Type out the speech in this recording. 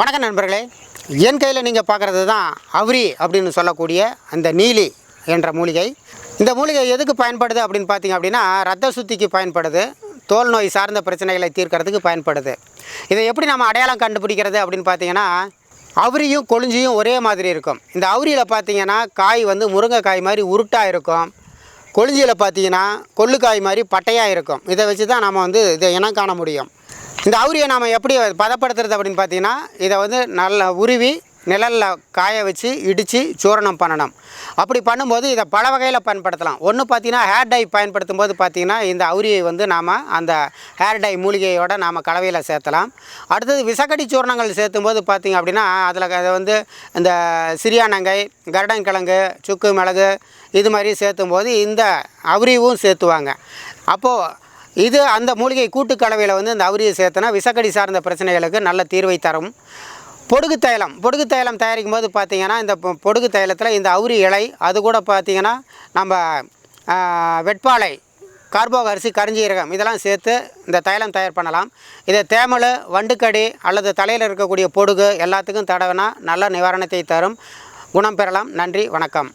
வணக்கம் நண்பர்களே. என் கையில் நீங்கள் பார்க்குறது தான் அவ்ரி அப்படின்னு சொல்லக்கூடிய அந்த நீலி என்ற மூலிகை. இந்த மூலிகை எதுக்கு பயன்படுது அப்படின்னு பார்த்தீங்க அப்படின்னா ரத்த சுத்திக்கு பயன்படுது தோல் நோய் சார்ந்த பிரச்சனைகளை தீர்க்கறதுக்கு பயன்படுது. இதை எப்படி நம்ம அடையாளம் கண்டுபிடிக்கிறது அப்படின்னு பார்த்தீங்கன்னா அவுரியும் கொழிஞ்சியும் ஒரே மாதிரி இருக்கும். இந்த அவுரியில் பார்த்தீங்கன்னா காய் வந்து முருங்கைக்காய் மாதிரி உருட்டாக இருக்கும். கொழிஞ்சியில் பார்த்தீங்கன்னா கொள்ளுக்காய் மாதிரி பட்டையாக இருக்கும். இதை வச்சு தான் நம்ம வந்து இதை இனம் காண முடியும். இந்த அவுரியை நாம் எப்படி பதப்படுத்துறது அப்படின்னு பார்த்தீங்கன்னா இதை வந்து நல்லா உருவி நிழலில் காய வச்சு இடித்து சூரணம் பண்ணணும். அப்படி பண்ணும்போது இதை பல வகையில் பயன்படுத்தலாம். ஒன்று பார்த்தீங்கன்னா ஹேர் டை பயன்படுத்தும் போது பார்த்திங்கன்னா இந்த அவுரியை வந்து நாம் அந்த ஹேர் டை மூலிகையோட நாம் கலவையில் சேர்த்தலாம். அடுத்தது விசக்கடி சூரணங்கள் சேர்த்தும் போது பார்த்தீங்க அப்படின்னா அதில் அதை வந்து இந்த சிறியானங்கை கருடங்கிழங்கு சுக்கு மிளகு இது மாதிரி சேர்த்தும் போது இந்த அவுரியும் சேர்த்துவாங்க. அப்போது இது அந்த மூலிகை கூட்டு கலவையில் வந்து இந்த அவரியை சேர்த்தனா விசக்கடி சார்ந்த பிரச்சனைகளுக்கு நல்ல தீர்வை தரும். பொடுகு தைலம். பொடுகு தைலம் தயாரிக்கும் போது பார்த்தீங்கன்னா இந்த பொடுகு தைலத்தில் இந்த அவுரி இலை அது கூட பார்த்திங்கன்னா நம்ம வெட்பாலை கார்போக அரிசி கரிஞ்சீரகம் இதெல்லாம் சேர்த்து இந்த தைலம் தயார் பண்ணலாம். இதை தேமல் வண்டுக்கடி அல்லது தலையில் இருக்கக்கூடிய பொடுகு எல்லாத்துக்கும் தடவினா நல்ல நிவாரணத்தை தரும். குணம் பெறலாம். நன்றி. வணக்கம்.